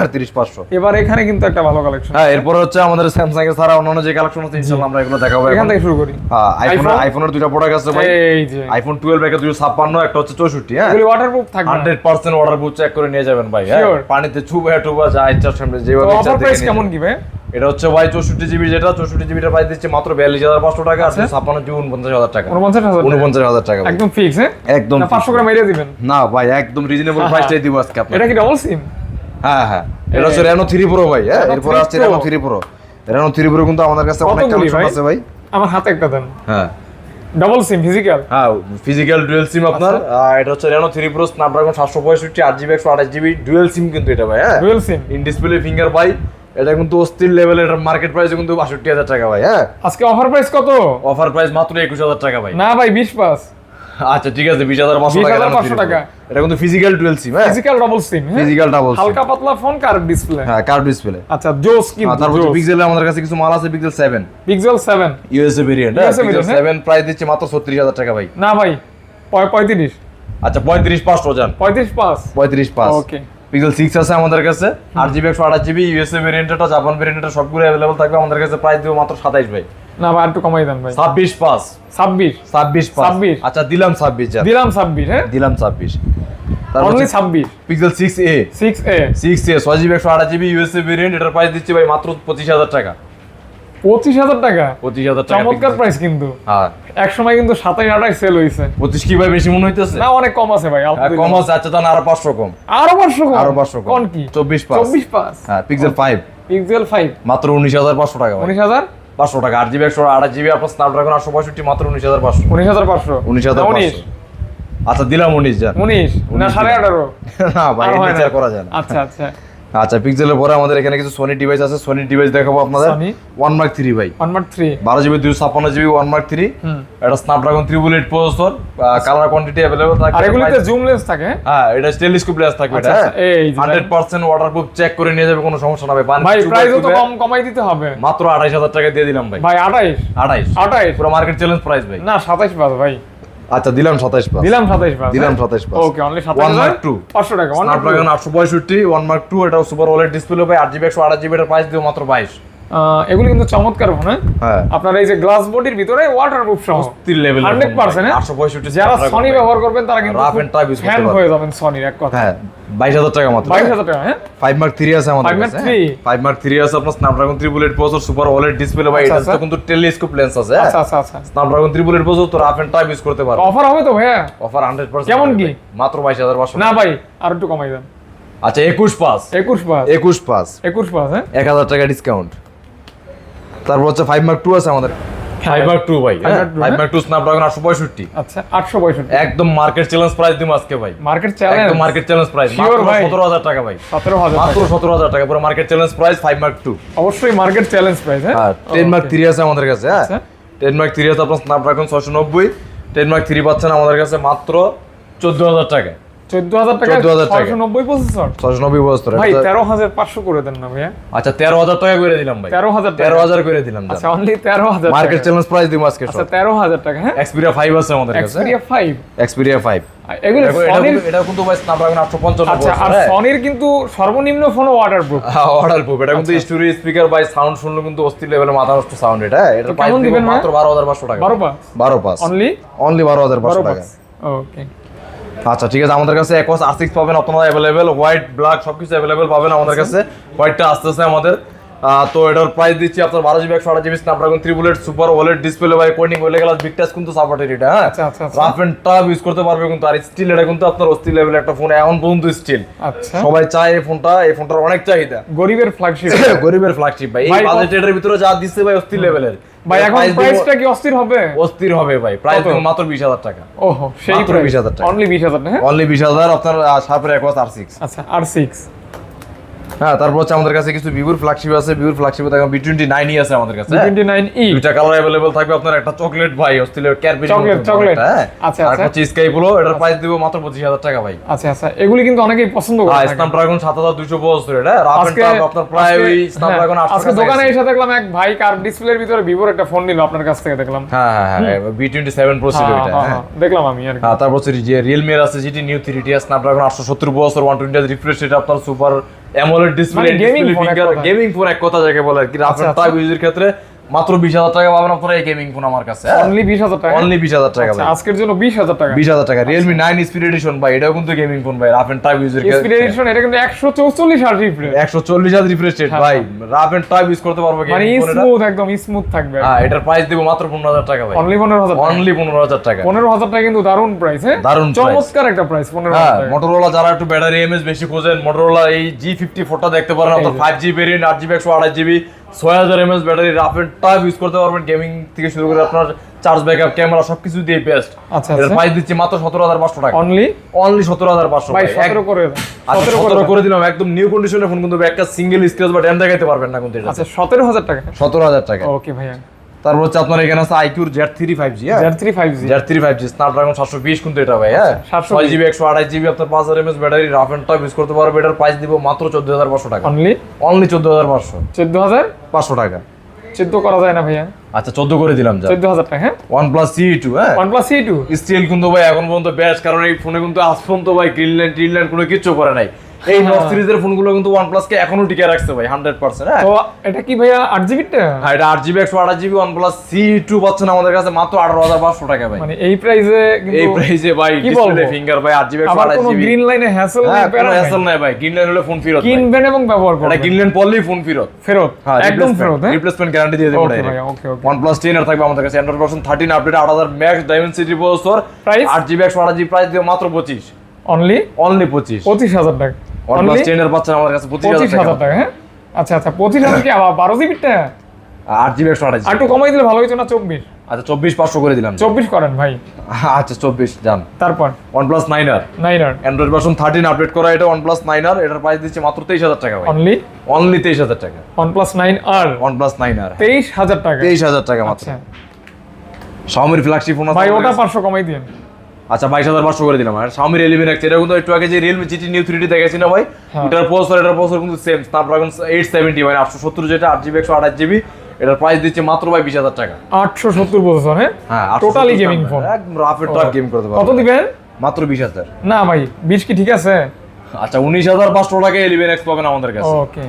আটত্রিশ পাঁচশো। এবার এখানে কিন্তু একটা ভালো কালেকশন হ্যাঁ এরপরে হচ্ছে আমাদের স্যামসাং এর ছাড়া অন্যান্য যে কালেকশন আছে ইনশাআল্লাহ আমরা এগুলো দেখাবো এখান থেকে শুরু করি। হ্যাঁ আইফোন আইফোনের দুইটা প্রোডাক্ট আছে ভাই। আইফোন টুয়েলভ একটা দুশো ছাপ্পান্ন একটা হচ্ছে চৌষট্টি হ্যাঁ। ওয়াটারপ্রুফ থাকবে হান্ড্রেড পার্সেন্ট অর্ডার চেক করে নিয়ে যাবেন ভাই হ্যাঁ। পানিতে ছুবা টুবা যা ইচ্ছা সামনে যেভাবে ইচ্ছা অফার দেখে প্রাইস নিয়ে কেমন কি ভাই এটা হচ্ছে ভাই চৌষট্টি জিবি যেটা চৌষট্টি জিবিটা প্রাইস দিচ্ছে মাত্র বিয়াল্লিশ হাজার পাঁচশো টাকা ছাপ্পান্ন জিবি উনপঞ্চাশ হাজার টাকা। উনপঞ্চাশ হাজার টাকা। একদম ফিক্স হ্যাঁ? একদম পাঁচশো গ্রাম দিবেন? না ভাই একদম রিজনেবল প্রাইসটাই দিব আজকে এটা কি ডবল সিম হ্যাঁ হ্যাঁ। এটা হচ্ছে রেনো থ্রি প্রো ভাই হ্যাঁ? Reno এরপর 3 আসছে Reno three pro Reno three pro কিন্তু আমাদের কাছে অনেক কালেকশন আছে ভাই। আমার হাতে একটা দেন। হ্যাঁ। ডবল সিম ফিজিক্যাল হ্যাঁ ফিজিক্যাল ডুয়েল সিম আপনার। এটা হচ্ছে রেনো থ্রি প্রো স্ন্যাপড্রাগন সাতশো পঁয়ষট্টি আট জিবি একশো আঠাশ জিবি ডুয়েল সিম কিন্তু এটা ভাই হ্যাঁ? Dual SIM in display finger এটা কিন্তু অস্থির লেভেলের এটা মার্কেট প্রাইস কিন্তু বাষট্টি হাজার টাকা ভাই হ্যাঁ? আজকে অফার প্রাইস কত? অফার প্রাইস মাত্র একুশ হাজার টাকা ভাই। না ভাই বিশ পাস আচ্ছা ঠিক আছে বিশ হাজার পাঁচশো টাকা Reno 3 Pro। টাকা। এটা কিন্তু ফিজিক্যাল সিম হ্যাঁ? Physical double SIM physical double হালকা পাতলা ফোন কার্ভ ডিসপ্লে হ্যাঁ কার্ভ ডিসপ্লে আচ্ছা জোস কিন্তু তারপর পিক্সেল আমাদের কাছে কিছু মাল আছে pixel seven pixel 7 USA variant pixel variant, হ্যাঁ? প্রাইস দিচ্ছে মাত্র ছত্রিশ হাজার টাকা ভাই। না ভাই পঁয়- পঁয়ত্রিশ। আচ্ছা পঁয়ত্রিশ পাঁচশো যান পঁয়ত্রিশ পাস পঁয়ত্রিশ পাঁচ। ওকে পিক্সেল সিক্স আছে আমাদের কাছে আট জিবি একশো আঠাশ জিবি ইউএসএ ভেরিয়েন্টটা জাপান ভেরিয়েন্টটা সবগুলো অ্যাভেলেবল থাকবে। আমাদের কাছে প্রাইস দিব মাত্র সাতাইশ ভাই। না ভাই একটু কমাই দেন ভাই। ছাব্বিশ পাঁচ। ছাব্বিশ। ছাব্বিশ পাঁচ। 26 আচ্ছা দিলাম ছাব্বিশ যান দিলাম ছাব্বিশ হ্যাঁ? দিলাম ছাব্বিশ। অনলি ছাব্বিশ। Pixel six A six A six A ছয় জিবি একশো আঠাশ জিবি ইউএসএ ভেরিয়েন্ট এটার প্রাইস দিচ্ছি ভাই মাত্র পঁচিশ হাজার টাকা। পঁচিশ হাজার টাকা? পঁচিশ হাজার টাকা চমৎকার প্রাইস কিন্তু। হ্যাঁ। এক সময় কিন্তু সেল হয়েছে পঁচিশ কি ভাই বেশি মনে হইতেছে? না অনেক কম আছে ভাই হ্যাঁ, কম আছে আচ্ছা তাহলে আরও পাঁচশো কম। আরও পাঁচশো কম? আরও পাঁচশো কম। কোন কি? চব্বিশ পাঁচ। চব্বিশ পাঁচ। হ্যাঁ পিক্সেল ফাইভ পিক্সেল ফাইভ মাত্র উনিশ হাজার পাঁচশো টাকা ভাই। উনিশ হাজার? পাঁচশো টাকা আট জিবি একশো আট জিবি আপনার স্ন্যাপড্রাগন আটশো পঁয়ষট্টি মাত্র উনিশ হাজার পাঁচশো। উনিশ হাজার পাঁচশো? উনিশ হাজার উনিশ? আচ্ছা দিলাম উনিশ যান উনিশ? না সাড়ে। আঠারো (laughs) না ভাই করা যায় না। আচ্ছা আচ্ছা। আচ্ছা পিক্সেলের পরে আমাদের এখানে কিছু সোনি ডিভাইস আছে। সোনি ডিভাইস দেখাবো আপনাদের। ওয়ান মার্ক থ্রি ভাই। ওয়ান মার্ক থ্রি বারো জিবি দুশো ছাপ্পান্ন জিবি ওয়ান মার্ক থ্রি এটা Snapdragon triple eight processor colour quantity available আর থাকবে। এগুলিতে জুম লেন্স থাকে হ্যাঁ? হ্যাঁ এটা টেলিস্কোপ লেন্স থাকবে এটা আচ্ছা, আচ্ছা, এই যে হান্ড্রেড পার্সেন্ট ওয়াটারপ্রুফ চেক করে নিয়ে যাবে কোনো সমস্যা না ভাই। ভাই চুবাই প্রাইসও তো কম কমাই দিতে হবে। মাত্র আঠাইশ হাজার টাকা দিয়ে দিলাম ভাই। ভাই আঠাইশ আঠাইশ আঠাইশ পুরো মার্কেট চ্যালেঞ্জ প্রাইস ভাই। না সাতাইশ পাস ভাই। আচ্ছা দিলাম সাতাইশ পাস। দিলাম সাতাইশ পাস দিলাম 27 পাস। ওকে অনলি One সাতাইশ মার্ক two। পাঁচশো টাকা ওয়ান স্ন্যাপড্রাগন আটশো পঁয়ষট্টি ওয়ান মার্ক টু এটা সুপার ওলেড ডিসপ্লে ভাই আট জিবি একশো আঠাশ জিবি এটার প্রাইস দিব মাত্র বাইশ। এগুলি কিন্তু চমৎকার ফোন হ্যাঁ। আপনার এই যে গ্লাস বডির ভিতরে ওয়াটারপ্রুফ সহ। তিন লেভেল 100% হ্যাঁ? আটশো পঁয়ষট্টি যারা সনি ব্যবহার করবেন তারা কিন্তু Rough and tough use করতে ফ্যান পারবে। হয়ে যাবেন সনির এক কথা হ্যাঁ বাইশ হাজার টাকা মাত্র বাইশ হাজার টাকা হ্যাঁ? ফাইভ মার্ক থ্রি আছে আমাদের 5 কাছে three? ফাইভ মার্ক থ্রি আছে আপনার Snapdragon three bullet processor super OLED display ভাই আচ্ছা, এটা আচ্ছা। কিন্তু টেলিস্কোপ লেন্স আছে হ্যাঁ? আচ্ছা আচ্ছা আচ্ছা। স্ন্যাপড্রাগন থ্রি বুলেট প্রসেসর তো রাফ এন্ড টাইপ ইউজ করতে পারবে অফার হবে তো ভাইয়া? অফার হান্ড্রেড পার্সেন্ট কেমন কি? মাত্র বাইশ হাজার পাঁচশো না ভাই আর একটু কমাই দেন। আচ্ছা একুশ পাস। একুশ পাস। একুশ পাস। একুশ পাস হ্যাঁ? এক হাজার টাকা ডিসকাউন্ট তারপর হচ্ছে ফাইভ মার্ক টু আছে আমাদের। ফাইভ মার্ক টু ভাই ফাইভ হ্যাঁ? মার্ক টু স্ন্যাপড্রাগন আটশো পঁয়ষট্টি। আচ্ছা আটশো পঁয়ষট্টি। একদম মার্কেট চ্যালেঞ্জ প্রাইস দিব আজকে ভাই। Market challenge market challenge price ভাই। সতেরো হাজার টাকা ভাই। সতেরো হাজার মাত্র সতেরো হাজার টাকা পুরো market challenge price five Mark two অবশ্যই মার্কেট চ্যালেঞ্জ প্রাইস হ্যাঁ? হ্যাঁ টেন মার্ক থ্রি আছে আমাদের কাছে হ্যাঁ। টেন মার্ক থ্রি আছে আপনার স্ন্যাপড্রাগন ছশো নব্বই টেন মার্ক থ্রি পাচ্ছেন আমাদের কাছে মাত্র চোদ্দ হাজার টাকা। 14,000 টাকা। ছয়শো নব্বই প্রসেসর ছশো নব্বই বছর ভাই তেরো হাজার পাঁচশো করে দেন না ভাইয়া আচ্ছা তেরো হাজার টাকা করে দিলাম ভাই। 13,000 টাকা। তেরো হাজার করে দিলাম আচ্ছা অনলি মার্কেট চ্যালেঞ্জ প্রাইস দিব আজকে আচ্ছা টাকা হ্যাঁ? আছে আমাদের কাছে। এক্সপিরিয়া ফাইভ এক্সপিরিয়া ফাইভ এগুলো সনির এটা কিন্তু ভাই স্ন্যাপড্রাগন আচ্ছা আর হ্যাঁ। সনির কিন্তু সর্বনিম্ন ফোনও ওয়াটার প্রুফ এটা কিন্তু স্টোরি স্পিকার বাই সাউন্ড শুনলে কিন্তু অস্থির লেভেলের মাথা নষ্ট সাউন্ড এটা হ্যাঁ? এটা প্রাইস? মাত্র বারো হাজার পাঁচশো টাকা। বারো পাঁচ। বারো পাঁচ। অনলি অনলি বারো হাজার বারো পাঁচশো টাকা। ওকে আচ্ছা ঠিক আছে, আমাদের কাছে একোয়াস আর পাবেন, আপনারা অ্যাভেলেবেল হোয়াইট ব্ল্যাক সব কিছু অ্যাভেলেবেল পাবেন আমাদের কাছে। হোয়াইটটা আসতেছে আমাদের। তো এটার প্রাইস দিচ্ছি আপনার বারো জিবি একশো আট GB Snapdragon three bullet super OLED display by Corning Gorilla glass big touch কিন্তু সাপোর্টেড এটা হ্যাঁ। রাফ এন্ড টাফ ইউজ করতে পারবে কিন্তু আর স্টিল এটা কিন্তু আপনার অস্থির লেভেলের একটা ফোন এখন পর্যন্ত স্টিল আচ্ছা। সবাই চায় এই ফোনটা এই ফোনটার অনেক চাহিদা। গরিবের ফ্ল্যাগশিপ (laughs) গরিবের ফ্ল্যাগশিপ ভাই এই বাজেটের ভিতরে যা দিচ্ছে ভাই অস্থির লেভেলের ভাই এখন প্রাইসটা কি অস্থির হবে? অস্থির হবে ভাই প্রাইস? মাত্র বিশ হাজার টাকা। ওহো সেই মাত্র 20,000 টাকা। অনলি বিশ হাজার হ্যাঁ? অনলি বিশ হাজার আপনার শার্পের একোয়াস আর সিক্স আচ্ছা আর সিক্স হ্যাঁ তারপর হচ্ছে আমাদের কাছে কিছু ভিভোর ফ্ল্যাগশিপ আছে ভিভোর ফ্ল্যাগশিপে দেখেন বি টোয়েন্টি নাইনই আছে আমাদের কাছে হ্যাঁ। টোয়েন্টি নাইন ই দুইটা কালার অ্যাভেলেবল থাকবে আপনার একটা চকলেট ভাই ক্যারবেরি Chocolate, chocolate। আচ্ছা, আর আচ্ছা। হচ্ছে স্কাই ব্লু এটার প্রাইস দিব মাত্র পঁচিশ হাজার টাকা ভাই। আচ্ছা আচ্ছা। এগুলি কিন্তু অনেকেই পছন্দ করে হ্যাঁ। স্ন্যাপড্রাগন সাত হাজার দুশো পঁচাত্তর এটা রাফ এন্ড টাফ আপনার প্রায় ওই হ্যাঁ, স্ন্যাপড্রাগন আজকে দোকানে এসে দেখলাম এক ভাই কার ডিসপ্লের ভিতরে ভিভোর একটা ফোন নিল আপনার কাছ থেকে দেখলাম। হ্যাঁ হ্যাঁ হ্যাঁ বি টোয়েন্টি সেভেন প্রো ছিল হ্যাঁ, এটা হ্যাঁ, হ্যাঁ। হ্যাঁ, দেখলাম আমি আর হ্যাঁ তারপর হচ্ছে যে রিয়েলমি আছে যেটি নিউ থ্রি টি স্ন্যাপড্রাগন আটশো সত্তর বছর ওয়ান টোয়েন্টি রিফ্রেশ রেট আপনার super AMOLED display gaming phone এক কথা যাকে বলে আর কি রাফ টাইপ। ইউজের ক্ষেত্রে মাত্র বিশ হাজার টাকা পাবেন আপনারা এই গেমিং ফোন আমার কাছে অনলি বিশ হাজার টাকা? অনলি বিশ হাজার টাকা আচ্ছা, আজকের জন্য বিশ হাজার টাকা? বিশ হাজার টাকা রিয়েলমি নাইন স্পিড এডিশন ভাই এটাও কিন্তু গেমিং ফোন ভাই রাফ এন্ড ইউজের স্পিড এডিশন এটা কিন্তু একশো চৌচল্লিশ আর রিফ্রেশ একশো চল্লিশ হাজার রিফ্রেশ রেট ভাই রাফ এন্ড টাফ ইউজ করতে পারব মানে স্মুথ একদম স্মুথ থাকবে। হ্যাঁ এটার প্রাইস দেবো মাত্র পনেরো হাজার টাকা ভাই। অনলি পনেরো হাজার টাকা। অনলি পনেরো হাজার টাকা। পনেরো হাজার টাকা কিন্তু দারুণ প্রাইস হ্যাঁ? দারুণ চমৎকার একটা প্রাইস পনেরো হ্যাঁ হাজার মোটরোলা যারা একটু ব্যাটারি এমএস বেশি খোঁজেন মোটরোলা এই জি ফিফটি ফোরটা দেখতে পারেন আপনার ফাইভ জি ভেরিয়েন্ট আট জিবি একশো আঠাশ জিবি ছয় হাজার mAh battery rough and tough use করতে পারবেন গেমিং থেকে শুরু করে আপনার চার্জ ব্যাকআপ ক্যামেরা সবকিছু দিয়ে বেস্ট আচ্ছা, এর আচ্ছা। প্রাইস দিচ্ছি মাত্র সতেরো হাজার পাঁচশো টাকা। অনলি অনলি সতেরো হাজার পাঁচশো ভাই সতেরো করে দেন। আচ্ছা সতেরো সতেরো করে দিলাম একদম নিউ কন্ডিশনে ফোন কিন্তু একটা সিঙ্গেল স্ক্র্যাচ বা ড্যাম দেখাইতে পারবেন না কিন্তু আচ্ছা সতেরো হাজার টাকা? সতেরো হাজার টাকা। ওকে ভাইয়া। তারপর হচ্ছে আপনার এখানে আছে iQOO Z three five G Z three five G Z three five G Snapdragon সাতশো বিশ কিন্তু এটা ভাই হ্যাঁ? 720 ছয় জিবি একশো আঠাশ জিবি আপনার পাঁচ হাজার mAh battery rough and tough use করতে পারবে এটার প্রাইস দিব মাত্র চোদ্দ হাজার পাঁচশো টাকা। অনলি অনলি চোদ্দ হাজার পাঁচশো। চোদ্দ হাজার? পাঁচশো টাকা। চোদ্দ করা যায় না ভাইয়া। আচ্ছা চোদ্দ করে দিলাম চোদ্দ হাজার টাকা হ্যাঁ? ওয়ান প্লাস সি টু হ্যাঁ? One plus C two still কিন্তু ভাই এখন পর্যন্ত বেস্ট কারণ এই ফোনে কিন্তু আজ পর্যন্ত ভাই গ্রিন লাইন টিন লাইন কোনো কিছু করে নাই। এই নট সিরিজের ফোনগুলো কিন্তু কে এখনও টিকে রাখছে ভাই হান্ড্রেড পার্সেন্ট হ্যাঁ। তো এটা কি ভাইয়া আট জিবিটা হ্যাঁ এটা জিবি একশো আঠাশ GB one plus C two পাচ্ছেন আমাদের কাছে মাত্র আঠারো হাজার পাঁচশো টাকা ভাই। মানে এই প্রাইসে এই প্রাইসে ভাই ডিসপ্লে? ফিঙ্গার ভাই আট জিবি একশো আবার আঠাশ কোনো জিবি গ্রিন লাইনে হ্যাসেল হ্যাঁ নেই হ্যাসেল নাই। ভাই গ্রিন লাইন হলে ফোন ফেরত কিনবেন এবং ব্যবহার এটা গ্রিন লাইন পড়লেই ফোন ফেরত। ফেরত? হ্যাঁ একদম ফেরত হ্যাঁ? রিপ্লেসমেন্ট গ্যারান্টি দিয়ে দেবো ওকে ওকে টেন আর থাকবে আমাদের কাছে অ্যান্ড্রয়েড ভার্সন থার্টিন আপডেট আট হাজার ম্যাক্স ডাইমেনসিটি প্রসেসর Price? আট জিবি একশো আঠাশ জিবি প্রাইস দিয়ে মাত্র পঁচিশ। অনলি অনলি পঁচিশ। পঁচিশ হাজার টাকা। প্লাস টেন এর পাচ্ছেন আমাদের কাছে পঁচিশ পঁচিশ হাজার হাজার টাকা টাকা হ্যাঁ? আচ্ছা আচ্ছা পঁচিশ হাজার কি আবার বারো জিবিটা আট জিবি একশো আঠাশ আর একটু কমাই দিলে ভালো হতো না চব্বিশ? আচ্ছা চব্বিশ পাঁচশো করে দিলাম। চব্বিশ করেন ভাই। আচ্ছা চব্বিশ যান। তারপর? আর। Nine R. Android version thirteen update করা এটা নাইন আর এটার প্রাইস দিচ্ছে মাত্র তেইশ হাজার টাকা ভাই। অনলি অনলি তেইশ হাজার টাকা। Plus nine R. তেইশ হাজার টাকা। তেইশ হাজার টাকা মাত্র। আচ্ছা। শাওমির ফ্ল্যাগশিপ ফোন ভাই ওটা পাঁচশো কমাই দিন আচ্ছা বাইশ হাজার পাঁচশো করে দিলাম। আর শাওমির এলিভেন এক্স এটা কিন্তু একটু আগে যে রিয়েলমি জিটি নিউ থ্রি দেখাইছি না ভাই হ্যাঁ। এটার প্রসেসর এটার প্রসেসর কিন্তু সেম স্ন্যাপড্রাগন এইট সেভেন্টি মানে আটশো সত্তর যেটা আট জিবি একশো আঠাশ জিবি এটার প্রাইস দিচ্ছে মাত্র ভাই বিশ হাজার টাকা। আটশো সত্তর প্রসেসর হ্যাঁ? হ্যাঁ টোটালি গেমিং ফোন একদম রাফের টপ গেম করতে কত দিবেন? মাত্র বিশ হাজার। না ভাই বিশ কি ঠিক আছে? আচ্ছা উনিশ হাজার পাঁচশো টাকা এলিভেন এক্স পাবেন আমাদের কাছে। ওকে।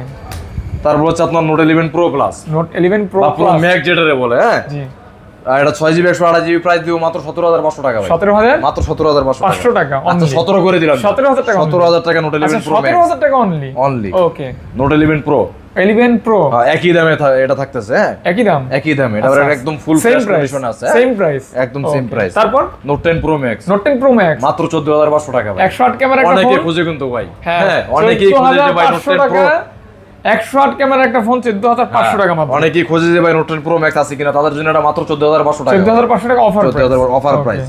তারপর হচ্ছে আপনার note eleven pro plus note eleven pro পুরো ম্যাক যেটারে বলে হ্যাঁ? এটা ছয় জিবি একশো আঠাশ জিবি প্রাইস দিব মাত্র সতেরো হাজার পাঁচশো টাকা সতেরো হাজার? মাত্র সতেরো হাজার পাঁচশো টাকা। আচ্ছা সতেরো করে দিলাম। 17,000 টাকা সতেরো হাজার টাকা নোট ইলেভেন প্রো সতেরো হাজার টাকা only only okay note eleven pro eleven pro একই দামে এটা থাকতেছে হ্যাঁ? একই দাম? একই দামে। এটা আচ্ছা, একদম ফুল সেম প্রাইস আছে সেম প্রাইস একদম সেম প্রাইস তারপর? Note ten pro max note ten pro max মাত্র চোদ্দ হাজার পাঁচশো টাকা ভাই। একশো আট ক্যামেরা অনেকে খুঁজে কিন্তু ভাই। হ্যাঁ হ্যাঁ অনেকেই খুঁজে যে ভাই নোট 14,500 টেন প্রো টাকা একশো আট ক্যামেরা একটা ফোন চোদ্দ হাজার পাঁচশো টাকা মাত্র। অনেকেই খোঁজে যে ভাই নোট টেন প্রো ম্যাক্স আছে কিনা তাদের জন্য এটা মাত্র চোদ্দ হাজার পাঁচশো টাকা। চোদ্দ হাজার পাঁচশো টাকা অফার চোদ্দ হাজার অফার প্রাইস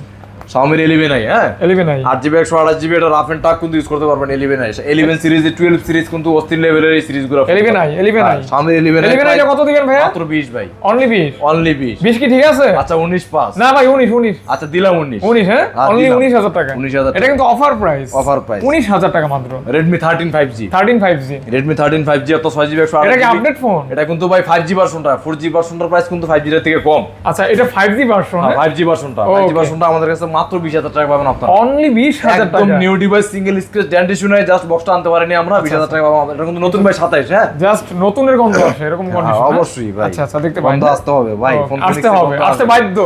শাওমির এলিভেন আই হ্যাঁ? এলিভেন আই আট জিবি একশো আঠাশ জিবি এটা রাফ এন্ড টাক কিন্তু ইউজ করতে পারবেন eleven I eleven series twelve series কিন্তু অস্থির লেভেলের এই সিরিজগুলো এলিভেন আই এলিভেন আই শাওমির এলিভেন এলিভেন আইটা কত দিবেন ভাইয়া? মাত্র বিশ ভাই। অনলি বিশ? অনলি বিশ। বিশ কি ঠিক আছে? আচ্ছা উনিশ পাস না ভাই উনিশ উনিশ। আচ্ছা দিলাম উনিশ। উনিশ হ্যাঁ? অনলি দিলাম। উনিশ হাজার টাকা। 19,000 এটা কিন্তু অফার প্রাইস Offer price। উনিশ হাজার টাকা মাত্র। Redmi thirteen five G thirteen five G Redmi thirteen five G আপনার ছয় জিবি একশো এটা কি আপডেট ফোন এটা কিন্তু ভাই ফাইভ জি ভার্সনটা ফোর জি ভার্সনটার প্রাইস কিন্তু ফাইভ জিটার থেকে কম। আচ্ছা এটা five G version five G ভার্সনটা ফাইভ জি. ভার্সনটা আমাদের কাছে মাত্র বিশ হাজার টাকা পাবেন আপনারা। অনলি বিশ হাজার একদম টাকা। New device single scratch dent issue নাই জাস্ট বক্সটা আনতে পারিনি আমরা বিশ হাজার টাকা পাবো এটা কিন্তু নতুন ভাই সাতাইশ হ্যাঁ? জাস্ট নতুনের গন্ধ আসে এরকম হ্যাঁ, কন্ডিশন অবশ্যই ভাই। আচ্ছা আচ্ছা দেখতে পাবেন আসতে হবে ভাই ফোন আসতে হবে আসতে বাধ্য।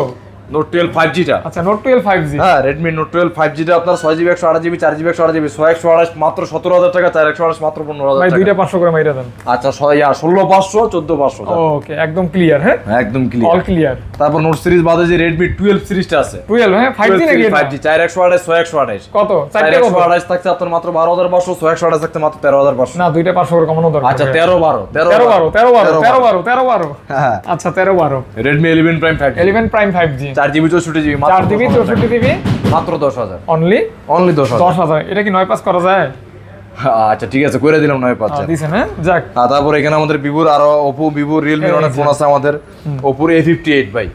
নোট টুয়েলভ ফাইভ জিটা আচ্ছা নোট টুয়েলভ ফাইভ জি হ্যাঁ রেডমি নোট টুয়েলভ ফাইভ জিটা আপনার ছয় জিবি একশো আট জিবি চার জিবি একশো আট জিবি ছয় একশো আঠাশ মাত্র সতেরো হাজার টাকা চার একশো আঠাশ মাত্র পনেরো হাজার দুইটা পাঁচশো করে মাইরা দেন। আচ্ছা ছয় ষোলো পাঁচশো চোদ্দ পাঁচশো ওকে একদম ক্লিয়ার হ্যাঁ? একদম অল ক্লিয়ার ক্লিয়ার তারপর নোট সিরিজ বাদে যে রেডমি টুয়েলভ সিরিজটা আছে। টুয়েলভ হ্যাঁ ফাইভ জি নাকি ফাইভ জি চার একশো আঠাশ ছয় একশো আঠাশ কত? চার একশো আঠাশ থাকছে আপনার মাত্র বারো হাজার পাঁচশো ছয় একশো আঠাশ থাকছে মাত্র তেরো হাজার পাঁচশো। না দুইটা পাঁচশো করে কমানো দরকার। আচ্ছা তেরো বারো তেরো বারো তেরো বারো তেরো বারো। তেরো বারো। হ্যাঁ। আচ্ছা তেরো বারো। Redmi eleven prime five eleven prime five G চার জিবি চৌষট্টি জিবি চার জিবি চৌষট্টি জিবি? মাত্র দশ হাজার। অনলি অনলি দশ দশ হাজার। এটা কি নয় পাস করা যায়? আচ্ছা ঠিক আছে করে দিলাম নয় পাঁচ দিছেন হ্যাঁ? যাক। তারপর এখানে আমাদের ভিভোর আরও ওপো ভিভো রিয়েলমির এই অনেক ফোন আছে আমাদের। ওপোর এ ফিফটি এইট ভাই।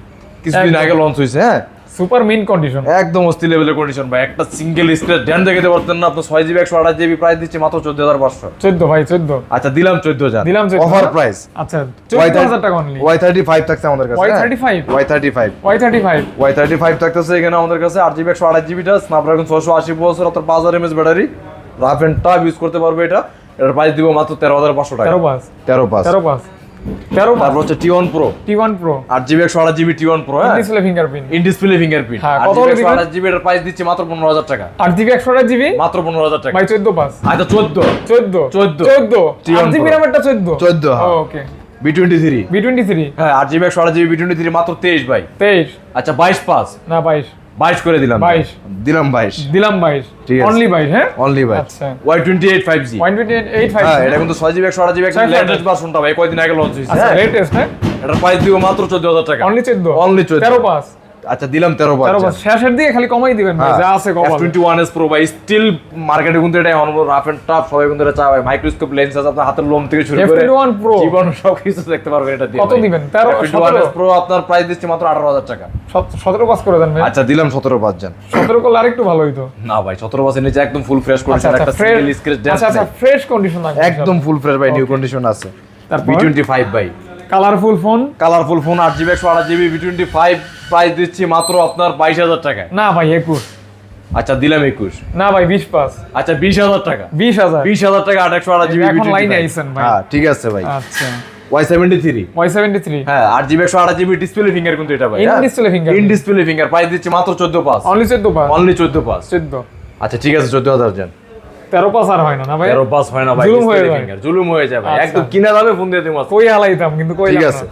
কিছুদিন। আগে লঞ্চ হয়েছে হ্যাঁ? সুপার মিন কন্ডিশন একদম অস্থির লেভেলের কন্ডিশন ভাই। একটা সিঙ্গেল স্ক্র্যাচ ড্যান দেখাতে পারতেন না। আপনার ছয় জিবি একশো আঠাশ জিবি প্রাইস দিচ্ছে মাত্র চোদ্দ হাজার পাঁচশো। চোদ্দ ভাই চোদ্দ। আচ্ছা দিলাম চোদ্দ হাজার। দিলাম অফার প্রাইস আচ্ছা চোদ্দ হাজার টাকা অনলি ওয়াই থার্টি ফাইভ থাকছে আমাদের কাছে Y thirty five Y thirty five Y thirty five Y thirty five থাকতেছে এখানে আমাদের কাছে আট জিবি একশো আঠাশ জিবিটা স্ন্যাপড্রাগন ছশো আশি বছর অর্থাৎ পাঁচ হাজার MS battery rough and tough use করতে পারবে এটা। এটার প্রাইস দিব মাত্র তেরো হাজার পাঁচশো টাকা। তেরো পাস তেরো পাঁচ। তেরো পাস তেরো তারপর হচ্ছে T one pro T one pro আট জিবি একশো আঠাশ জিবি টি ওয়ান প্রো হ্যাঁ? Display fingerprint in display fingerprint হ্যাঁ, আট কত জিবি? আঠাশ জিবি এটার প্রাইস দিচ্ছে মাত্র পনেরো হাজার টাকা। আট জিবি একশো আট জিবি মাত্র পনেরো হাজার টাকা। ভাই চোদ্দ পাস। আচ্ছা চোদ্দ। চোদ্দ? 14 চোদ্দ? T1 আট জিবি। র্যামেরটা চোদ্দ? 14, হ্যাঁ। Okay B twenty three B twenty three হ্যাঁ আট জিবি একশো আঠাশ জিবি বি টোয়েন্টি থ্রি মাত্র তেইশ ভাই। তেইশ। আচ্ছা বাইশ পাস। না বাইশ। বাইশ করে দিলাম 22 দিলাম বাইশ। দিলাম বাইশ। ঠিক আছে। অনলি বাইশ হ্যাঁ? অনলি বাইশ। আচ্ছা। Y twenty eight five G one twenty eight five হ্যাঁ এটা কিন্তু ছয় জিবি একশো আঠাশ জিবি একটা 628 লেটেস্ট ভার্সনটা ভাই কয়দিন আগে লঞ্চ হয়েছে। আচ্ছা হ্যাঁ লেটেস্ট হ্যাঁ? এটা প্রাইস দিব মাত্র চোদ্দ হাজার টাকা। অনলি চোদ্দ। অনলি 14 তেরো পাস। আচ্ছা দিলাম তেরো পাস তেরো পাস শেষের দিকে খালি কমাই দিবেন ভাই যা আছে ওয়ান এস প্রো ভাই স্টিল মার্কেটে কিন্তু এটা রাফ এন্ড টাফ সবাই কিন্তু এটা চায় মাইক্রোস্কোপ লেন্স আছে আপনার হাতের লোম থেকে শুরু করে F21 Pro জীবন সব কিছু দেখতে পারবেন এটা দিয়ে কত দিবেন? 13, 17? প্রো আপনার প্রাইস দিচ্ছে মাত্র আঠারো হাজার টাকা। সতেরো পাস করে দেন ভাই। আচ্ছা দিলাম সতেরো পাঁচ জন সতেরো করলে আরেকটু ভালো হইতো। না ভাই সতেরো পার্সেন্ট নিচে একদম ফুল ফ্রেশ কন্ডিশন একটা সিঙ্গেল স্ক্র্যাচ আচ্ছা আচ্ছা ফ্রেশ কন্ডিশন একদম ফুল ফ্রেশ ভাই নিউ কন্ডিশন আছে। টোয়েন্টি ফাইভ ভাই। কালারফুল ফোন কালারফুল ফোন আট জিবি একশো আট GB B twenty five price দিচ্ছি মাত্র আপনার বাইশ হাজার টাকায়। না ভাই একুশ। আচ্ছা দিলাম একুশ। না ভাই বিশ পাস আচ্ছা বিশ হাজার টাকা। বিশ হাজার। বিশ হাজার টাকা আট একশো আট জিবি এখন লাইনে আইছেন ভাই। হ্যাঁ ঠিক আছে ভাই। আচ্ছা। Y seventy three Y seventy three হ্যাঁ আট জিবি একশো আট জিবি ডিসপ্লে ফিঙ্গার কিন্তু এটা ভাই। ইন ডিসপ্লে ফিঙ্গার প্রাইস দিচ্ছে মাত্র চোদ্দ অনলি চোদ্দ অনলি চোদ্দ পাস চোদ্দ। আচ্ছা ঠিক আছে চোদ্দ হাজার জন তেরো পাস আর হয় না না ভাই? তেরো পাস হয় না ভাই জুলুম হয়ে যায়। জুলুম হয়ে যায় ভাই আচ্ছা। একদম কিনা দামে ফোন দিয়ে দিব। কই হালাইতাম কিন্তু কই ঠিক আছে।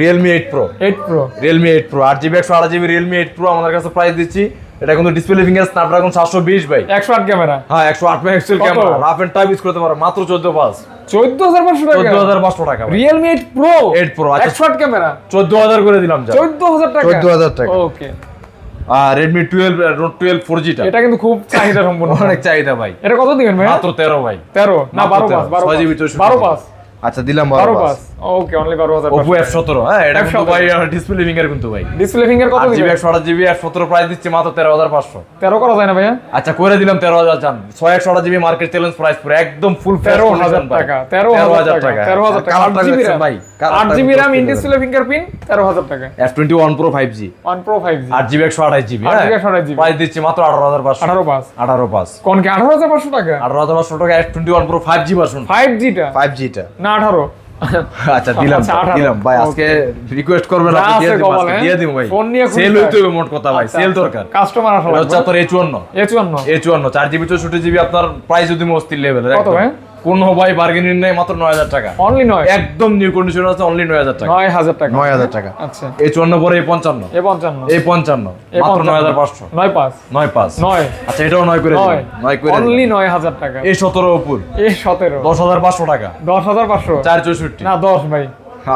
Realme eight pro eight pro Realme eight pro আট জিবি একশো আট জিবি রিয়েলমি এইট প্রো আমাদের কাছে প্রাইস দিচ্ছি। এটা কিন্তু ডিসপ্লে ফিঙ্গার স্ন্যাপড্রাগন সাতশো বিশ ভাই। একশো আট ক্যামেরা। হ্যাঁ একশো আট megapixel camera. Rough and type use করতে পারো মাত্র চোদ্দ পাস চোদ্দ হাজার পাঁচশো টাকা। চোদ্দ হাজার পাঁচশো টাকা ভাই। রিয়েলমি এইট প্রো 8 Pro, আচ্ছা। একশো আট ক্যামেরা? চোদ্দ হাজার করে দিলাম যা। চোদ্দ হাজার টাকা? 14,000 টাকা। Okay Redmi twelve note twelve four জিটা এটা কিন্তু খুব চাহিদা সম্পূর্ণ অনেক চাহিদা ভাই। এটা কত দিবেন ভাই মাত্র তেরো ভাই। তেরো? না বারো 13, পাস বারো জিবি বারো পাস আচ্ছা দিলাম বারো পাস ওকে অনলি বারো হাজার ওপো এফ সতেরো হ্যাঁ এটা কিন্তু F17 ভাই ডিসপ্লে ফিঙ্গার কিন্তু ভাই। ডিসপ্লে ফিঙ্গার কত জিবি দিবেন একশো আট জিবি আর সতেরো প্রাইস দিচ্ছে মাত্র তেরো হাজার পাঁচশো। তেরো করা যায় না ভাইয়া? আচ্ছা করে দিলাম তেরো হাজার চান আট জিবি মার্কেট চ্যালেঞ্জ প্রাইস পুরো একদম ফুল তেরো হাজার টাকা তেরো হাজার টাকা তেরো হাজার টাকা। আট জিবি র্যাম ভাই? আট GB RAM in display fingerprint তেরো হাজার টাকা। F twenty one pro five G one pro five G আট জিবি একশো আঠাশ জিবি 8 GB 128 প্রাইস দিচ্ছে মাত্র আঠারো হাজার পাঁচশো। আঠারো পাস আঠারো পাঁচ। কোন কি আঠারো হাজার পাঁচশো টাকা? আঠারো হাজার পাঁচশো টাকা F twenty one pro five G version five জিটা five জিটা না আঠারো। (laughs) আচ্ছা দিলাম আচ্ছা, ভাই, 18 দিলাম। ভাই আজকে রিকোয়েস্ট করবেন আপনি দিয়ে দিবেন আজকে দিয়ে দিন ভাই। ফোন নিয়ে সেল হইতে হবে মোট কথা ভাই সেল দরকার। কাস্টমার আসলে হচ্ছে আপনার এ চুয়ান্ন। এ চুয়ান্ন। এ চুয়ান্ন চার জিবি চৌষট্টি জিবি আপনার প্রাইস যদি মস্তির লেভেল কত ভাই? কোনো ভাই বার্গেনিং নেই মাত্র নয় হাজার টাকা। অনলি নয়? একদম নিউ কন্ডিশন আছে অনলি নয় হাজার টাকা। নয় হাজার টাকা। নয় হাজার টাকা। আচ্ছা। এই চুয়ান্ন পরে এই পঞ্চান্ন। এ পঞ্চান্ন। এই পঞ্চান্ন। মাত্র নয় হাজার পাঁচশো। নয় পাঁচ। নয় পাঁচ। নয়। আচ্ছা এটাও নয় করে নয়। নয় করে অনলি নয় হাজার টাকা। এই সতেরো উপর। এ সতেরো। দশ হাজার পাঁচশো টাকা। দশ হাজার পাঁচশো। চার চৌষট্টি। না দশ ভাই।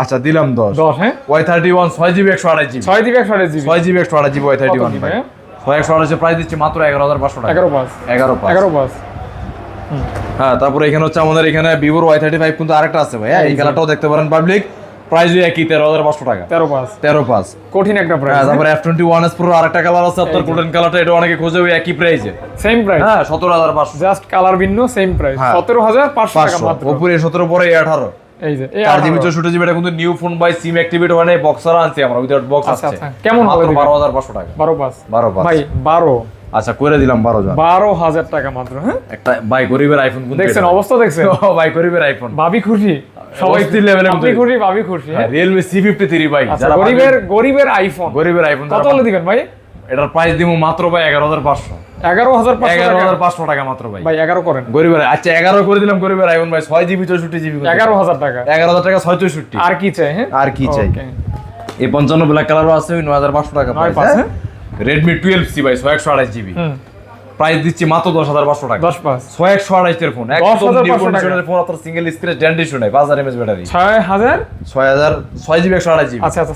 আচ্ছা দিলাম দশ। দশ হ্যাঁ? ওয়াই থার্টি ওয়ান ছয় জিবি একশো আড়াই জিবি। ছয় দিবে একশো আড়াই জিবি। ছয় জিবি একশো আড়াই জিবি ওয়াই থার্টি ওয়ান হ্যাঁ? ছয় একশো আড়াইশো প্রাইস দিচ্ছি মাত্র এগারো হাজার পাঁচশো টাকা। এগারো পাঁচ। এগারো পাঁচ। এগারো পাঁচ। হ্যাঁ তারপরে এখানে হচ্ছে আমাদের এখানে ভিভোর ওয়াই থার্টি ফাইভ কিন্তু আরেকটা আছে ভাই হ্যাঁ, এই খেলাটাও দেখতে পারেন পাবলিক প্রাইস একই তেরো হাজার পাঁচশো টাকা। তেরো পাঁচ। তেরো পাঁচ। কঠিন একটা হ্যাঁ প্রাইস তারপরে F twenty one S pro আরেকটা কালার আছে আপনার গোল্ডেন কালারটা এটা অনেকে খোঁজে ওই একই প্রাইসে সেম প্রাইস হ্যাঁ সতেরো হাজার পাঁচশো। জাস্ট কালার ভিন্ন সেম প্রাইস হ্যাঁ। সতেরো হাজার পাঁচশো টাকা মাত্র। সতেরো পরে আঠারো। এই যে চার জিবি চৌষট্টি জিবি এটা কিন্তু নিউ ফোন বাই সিম অ্যাক্টিভেট হয় নাই বক্সার আনছি আমরা উইদাউট বক্স আচ্ছা, আছে আচ্ছা। কেমন হবে বারো হাজার পাঁচশো টাকা। বারো পাঁচ। বারো পাঁচ। ভাই বারো। আচ্ছা করে দিলাম বারো জন। বারো হাজার টাকা মাত্র হ্যাঁ? একটা বাই গরিবের আইফোন দেখছেন অবস্থা দেখছেন? (laughs) বাই গরিবের আইফোন ভাবি খুশি। সবাই এর আপনি খুশি ভাবি খুশি হ্যাঁ? রিয়েলমি সি ফিফটি থ্রি বাই আচ্ছা গরিবের গরিবের আইফোন গরিবের আইফোন কত হলে দিবেন ভাই? এটার প্রাইস দিব মাত্র ভাই এগারো হাজার পাঁচশো। এগারো হাজার এগারো হাজার পাঁচশো টাকা মাত্র ভাই। ভাই এগারো করেন। গরিবের আচ্ছা এগারো করে দিলাম গরিবের আইফোন ভাই ছয় জিবি চৌষট্টি জিবি এগারো হাজার টাকা। এগারো হাজার টাকা ছয় চৌষট্টি। আর কি চাই হ্যাঁ? আর কি চাই। এই পঞ্চান্ন ব্ল্যাক কালারও আছে নয় হাজার পাঁচশো টাকা পাঁচ, হ্যাঁ? রেডমি টুয়েলভ সি ভাই ছয় একশো আড়াইশ জিবি প্রাইস দিচ্ছি মাত্র দশ হাজার পাঁচশো টাকা। দশ পাঁচ। ছয় একশো আড়াইশের ফোন একদম 10,500 নিউ টাকা। কন্ডিশনের ফোন আপনার সিঙ্গেল স্ক্রিন ড্যান্ড ইস্যু নাই পাঁচ হাজার এমএস ব্যাটারি ছয় হাজার? ছয় হাজার ছয় জিবি একশো আড়াই জিবি আচ্ছা আচ্ছা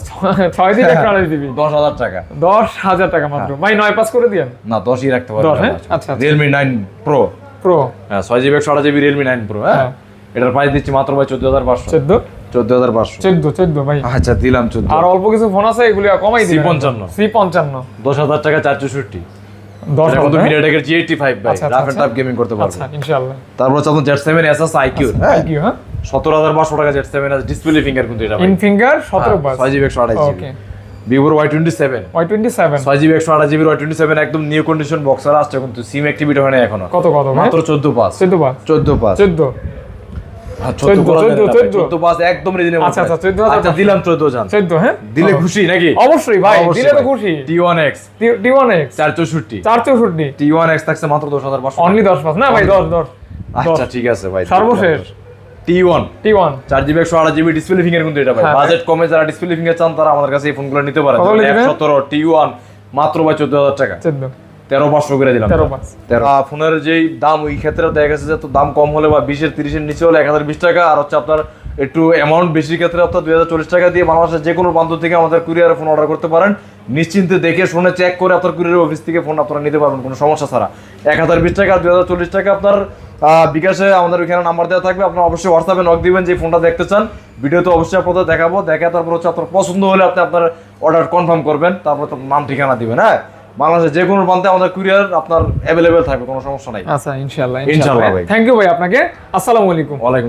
ছয়- দিন একটা আড়াই দিবি দশ হাজার টাকা। দশ হাজার টাকা মাত্র। ভাই নয় পাস করে দিয়েন। না দশই রাখতে পারবেন দশ, হ্যাঁ? আচ্ছা। রিয়েলমি নাইন প্রো প্রো হ্যাঁ ছয় জিবি একশো আড়াই জিবি রিয়েলমি নাইন প্রো হ্যাঁ? হ্যাঁ। এটার প্রাইস দিচ্ছি মাত্র ভাই চোদ্দ হাজার পাঁচশো। চোদ্দ? চোদ্দ হাজার পাঁচশো। চোদ্দ চোদ্দ ভাই। আচ্ছা দিলাম চোদ্দ। আর অল্প কিছু ফোন আছে এগুলি কমাই দিবেন। C55 সি পঞ্চান্ন। দশ হাজার টাকা চার চৌষট্টি। কিন্তু হাজার, হ্যাঁ? আচ্ছা, আচ্ছা, সেভেন হ্যাঁ? হ্যাঁ? সতেরো হাজার পাঁচশো টাকা Z seven S display finger কিন্তু এটা ভাই। ইন ফিঙ্গার সতেরো ছয় জিবি একশো আড়াই জিবি ভিভোর Y twenty seven Y twenty seven ছয় জিবি একশো আড়াই জিবি ওয়াই টোয়েন্টি সেভেন একদম নিউ কন্ডিশন বক্সার আসছে কিন্তু সিম অ্যাক্টিভিটি হয় না এখনও। কত কত মাত্র চোদ্দ পাঁচ। চোদ্দ পাঁচ। চোদ্দ। একদম আচ্ছা, আচ্ছা, আচ্ছা দিলাম চোদ্দ জান। চোদ্দ হ্যাঁ? দিলে খুশি নাকি? অবশ্যই ভাই দিলে তো খুশি। T one X T one X চার চৌষট্টি চার চৌষট্টি টি ওয়ান এক্স থাকছে মাত্র দশ হাজার পাঁচশো অনলি দশ পাস না ভাই দশ দশ। আচ্ছা ঠিক আছে ভাই সর্বশেষ। টি ওয়ান টি ওয়ান চার জিবি একশো আড়াই জিবি ডিসপ্লে ফিঙ্গার কিন্তু এটা ভাই। হ্যাঁ। বাজেট কমে যারা ডিসপ্লে ফিঙ্গার চান তারা আমাদের কাছে এই ফোনগুলো নিতে পারে কত নিবেন? সতেরো টি ওয়ান মাত্র ভাই চোদ্দ হাজার টাকা। চোদ্দ। তেরো পাঁচশো করে দিলাম। তেরো পাঁচ। তেরো। ফোনের যেই দাম ওই ক্ষেত্রে দেখা গেছে যে তো দাম কম হলে বা বিশের তিরিশের নিচে হলে এক হাজার বিশ টাকা আর হচ্ছে আপনার একটু অ্যামাউন্ট বেশি ক্ষেত্রে আপনার দুই হাজার চল্লিশ টাকা দিয়ে বাংলাদেশের যে কোনো প্রান্ত থেকে আমাদের কুরিয়ারে ফোন অর্ডার করতে পারেন। নিশ্চিন্তে দেখে শুনে চেক করে আপনার কুরিয়ার অফিস থেকে ফোন আপনারা নিতে পারবেন কোনো সমস্যা ছাড়া। এক হাজার বিশ টাকা দুই হাজার চল্লিশ টাকা আপনার আহ, বিকাশে আমাদের ওইখানে নাম্বার দেওয়া থাকবে। আপনার অবশ্যই হোয়াটসঅ্যাপে নক দিবেন যে ফোনটা দেখতে চান। ভিডিওতে অবশ্যই আপনাদের দেখাবো দেখে তারপর হচ্ছে আপনার পছন্দ হলে আপনি আপনার অর্ডার কনফার্ম করবেন তারপর তো নাম ঠিকানা দিবেন হ্যাঁ? বাংলাদেশের যে কোনো প্রান্তে আমাদের কুরিয়ার আপনার অ্যাভেলেবেল থাকবে কোনো সমস্যা নাই। আচ্ছা ইনশাআল্লাহ ইনশাআল্লাহ ভাই। থ্যাংক ইউ ভাই আপনাকে। আসসালামু আলাইকুম। ওয়ালাইকুম